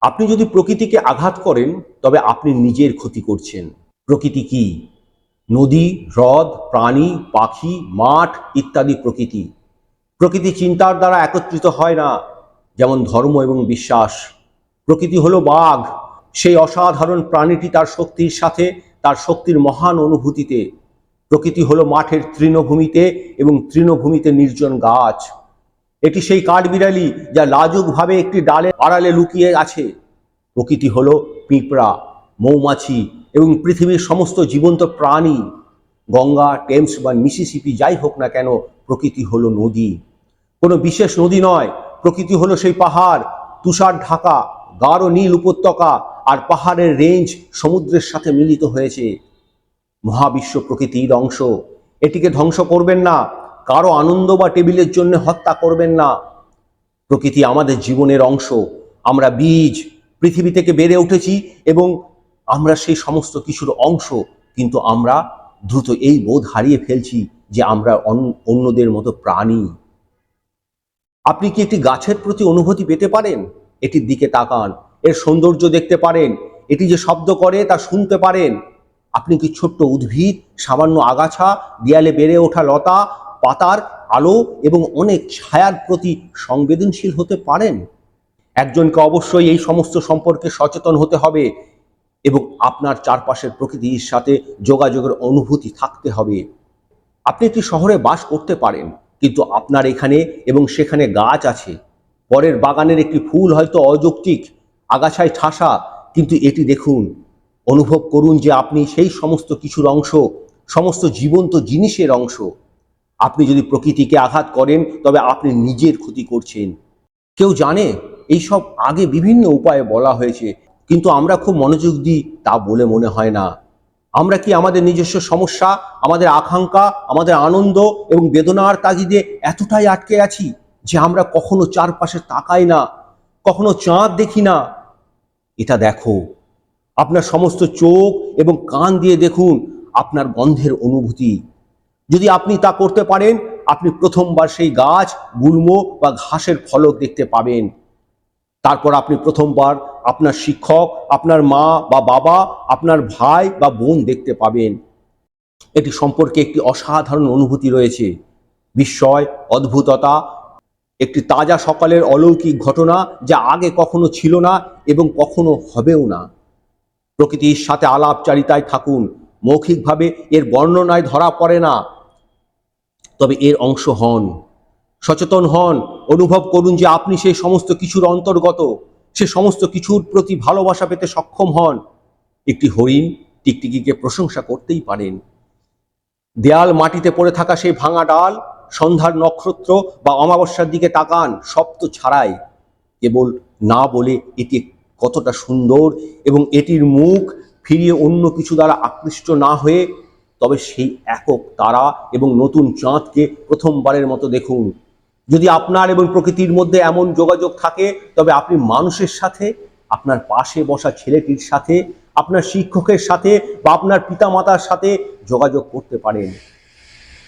আপনি যদি প্রকৃতিকে আঘাত করেন, তবে আপনি নিজের ক্ষতি করছেন। প্রকৃতি কি? নদী, হ্রদ, প্রাণী, পাখি, মাঠ ইত্যাদি প্রকৃতি। প্রকৃতি চিন্তার দ্বারা একত্রিত হয় না, যেমন ধর্ম এবং বিশ্বাস। প্রকৃতি হলো বাঘ। সেই অসাধারণ প্রাণীটি তার শক্তির সাথে, তার শক্তির মহান অনুভূতিতে। প্রকৃতি হলো মাঠের তৃণভূমিতে এবং তৃণভূমিতে নির্জন গাছ। এটি সেই কাঠবিড়ালি যা লাজুকভাবে একটি ডালে আড়ালে লুকিয়ে আছে। প্রকৃতি হলো পিঁপড়া, মৌমাছি এবং পৃথিবীর সমস্ত জীবন্ত প্রাণী। গঙ্গা, টেমস বা মিসিসিপি যাই হোক না কেন, প্রকৃতি হলো নদী। কোনো বিশেষ নদী নয়, প্রকৃতি হলো সেই পাহাড়, তুষার ঢাকা, গাঢ় নীল উপত্যকা আর পাহাড়ের রেঞ্জ সমুদ্রের সাথে মিলিত হয়েছে। মহাবিশ্ব প্রকৃতির অংশ। এটিকে ধ্বংস করবেন না কারও আনন্দ বা টেবিলের জন্য হত্যা করবেন না। প্রকৃতি আমাদের জীবনের অংশ। আমরা বীজ, পৃথিবী থেকে বেড়ে উঠেছি এবং আমরা সেই সমস্ত কিছুর অংশ। কিন্তু আমরা দ্রুত এই বোধ হারিয়ে ফেলছি যে আমরা অন- অন্যদের মতো প্রাণী। আপনি কি একটি গাছের প্রতি অনুভূতি পেতে পারেন? এটির দিকে তাকান। এর সৌন্দর্য দেখতে পারেন। এটি যে শব্দ করে তা শুনতে পারেন। আপনি কি ছোট্ট উদ্ভিদ, সামান্য আগাছা, দেয়ালে বেড়ে ওঠা লতা পাতার আলো এবং অনেক ছায়ার প্রতি সংবেদনশীল হতে পারেন। একজনকে অবশ্যই এই সমস্ত সম্পর্কে সচেতন হতে হবে এবং আপনার চারপাশের প্রকৃতির সাথে যোগাযোগের অনুভূতি থাকতে হবে। আপনি একটি শহরে বাস করতে পারেন, কিন্তু আপনার এখানে এবং সেখানে গাছ আছে। পরের বাগানের একটি ফুল হয়তো অযৌক্তিক, আগাছায় ঠাসা, কিন্তু এটি দেখুন। অনুভব করুন যে আপনি সেই সমস্ত কিছুর অংশ, সমস্ত জীবন্ত জিনিসের অংশ। আপনি যদি প্রকৃতিকে আঘাত করেন, তবে আপনি নিজের ক্ষতি করছেন। কেউ জানে? এইসব আগে বিভিন্ন উপায়ে বলা হয়েছে, কিন্তু আমরা খুব মনোযোগ দিই তা বলে মনে হয় না। আমরা কি আমাদের নিজস্ব সমস্যা, আমাদের আকাঙ্ক্ষা, আমাদের আনন্দ এবং বেদনার তাগিদে এতটাই আটকে আছি যে আমরা কখনো চারপাশে তাকাই না, কখনো চাঁদ দেখি না? এটা দেখো। আপনার সমস্ত চোখ এবং কান দিয়ে দেখুন, আপনার গন্ধের অনুভূতি। যদি আপনি তা করতে পারেন, আপনি প্রথমবার সেই গাছ, গুল্ম বা ঘাসের ফলক দেখতে পাবেন। তারপর আপনি প্রথমবার আপনার শিক্ষক, আপনার মা বা বাবা, আপনার ভাই বা বোন দেখতে পাবেন। এটি সম্পর্কে একটি অসাধারণ অনুভূতি রয়েছে। বিস্ময়, অদ্ভুততা, একটি তাজা সকালের অলৌকিক ঘটনা যা আগে কখনো ছিল না এবং কখনো হবেও না। প্রকৃতির সাথে আলাপচারিতায় থাকুন। মৌখিকভাবে এর বর্ণনায় ধরা পড়ে না। তবে এর অংশ হন। সচেতন হন, অনুভব করুন যে আপনি সেই সমস্ত কিছুর অন্তর্গত, সে সমস্ত কিছুর প্রতি ভালোবাসা পেতে সক্ষম হন। একটি হরিণ টিকটিকিকে প্রশংসা করতেই পারেন। দেয়াল মাটিতে পড়ে থাকা সেই ভাঙা ডাল, সন্ধ্যার নক্ষত্র বা অমাবস্যার দিকে তাকান শব্দ ছাড়াই। কেবল না বলে এটি কতটা সুন্দর এবং এটির মুখ ফিরিয়ে অন্য কিছু দ্বারা আকৃষ্ট না হয়ে তবে সেই একক তারা এবং নতুন চাঁদকে প্রথমবারের মতো দেখুন। যদি আপনার এবং প্রকৃতির মধ্যে এমন যোগাযোগ থাকে, তবে আপনি মানুষের সাথে, আপনার পাশে বসা ছেলেটির সাথে, আপনার শিক্ষকের সাথে বা আপনার পিতামাতার সাথে যোগাযোগ করতে পারেন।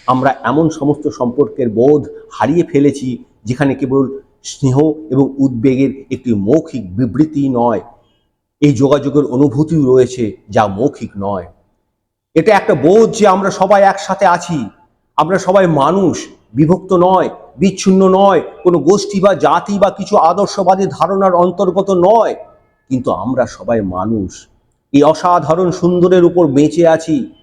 আমরা এমন সমস্ত সম্পর্কের বোধ হারিয়ে ফেলেছি, যেখানে কেবল স্নেহ এবং উদ্বেগের একটি মৌখিক বিবৃতি নয়। এই যোগাযোগের অনুভূতিও রয়েছে, যা মৌখিক নয়। এটা একটা বোধ যে আমরা সবাই একসাথে আছি। আমরা সবাই মানুষ, বিভক্ত নয়, বিচ্ছিন্ন নয়, কোনো গোষ্ঠী বা জাতি বা কিছু আদর্শবাদী ধারণার অন্তর্গত নয়। কিন্তু আমরা সবাই মানুষ। এই অসাধারণ সুন্দরের উপর বেঁচে আছি।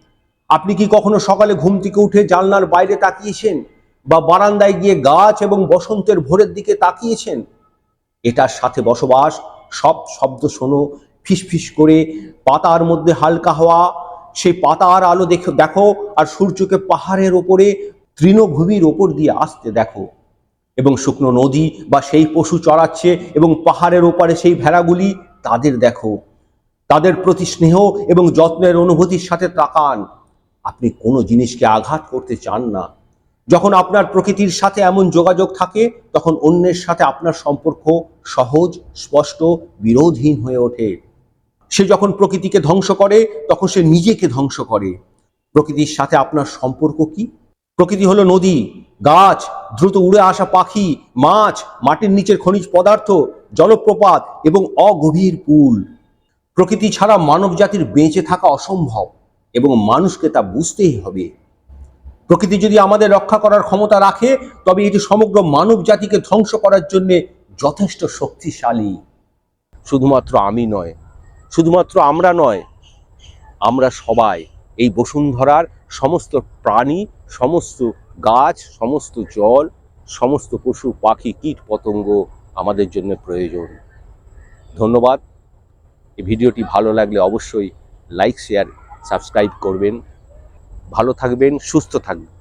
আপনি কি কখনো সকালে ঘুম থেকে উঠে জানলার বাইরে তাকিয়েছেন বা বারান্দায় গিয়ে গাছ এবং বসন্তের ভোরের দিকে তাকিয়েছেন? এটার সাথে বসবাস, সব শব্দ শোনো, ফিসফিস করে, পাতার মধ্যে হালকা হওয়া সেই পাতার আলো দেখো দেখো, আর সূর্যকে পাহাড়ের ওপরে, তৃণভূমির ওপর দিয়ে আসতে দেখো। এবং শুকনো নদী বা সেই পশু চড়াচ্ছে এবং পাহাড়ের ওপারে সেই ভেড়াগুলি তাদের দেখো। তাদের প্রতি স্নেহ এবং যত্নের অনুভূতির সাথে তাকান। আপনি কোনো জিনিসকে আঘাত করতে চান না। যখন আপনার প্রকৃতির সাথে এমন যোগাযোগ থাকে, তখন অন্যের সাথে আপনার সম্পর্ক সহজ, স্পষ্ট, বিরোধহীন হয়ে ওঠে। সে যখন প্রকৃতিকে ধ্বংস করে, তখন সে নিজেকে ধ্বংস করে। প্রকৃতির সাথে আপনার সম্পর্ক কি? প্রকৃতি হলো নদী, গাছ, দ্রুত উড়ে আসা পাখি, মাছ, মাটির নিচের খনিজ পদার্থ, জলপ্রপাত এবং অগভীর পুল। প্রকৃতি ছাড়া মানব জাতির বেঁচে থাকা অসম্ভব এবং মানুষকে তা বুঝতেই হবে। প্রকৃতি যদি আমাদের রক্ষা করার ক্ষমতা রাখে, তবে এটি সমগ্র মানব জাতিকে ধ্বংস করার জন্য যথেষ্ট শক্তিশালী। শুধুমাত্র আমি নয় শুধুমাত্র আমরা নয়, আমরা সবাই এই বসুন্ধরার সমস্ত প্রাণী, সমস্ত গাছ, সমস্ত জল, সমস্ত পশু, পাখি, কীট পতঙ্গ আমাদের জন্য প্রয়োজন। ধন্যবাদ। এই ভিডিওটি ভালো লাগলে অবশ্যই লাইক, শেয়ার, সাবস্ক্রাইব করবেন। ভালো থাকবেন, সুস্থ থাকবেন।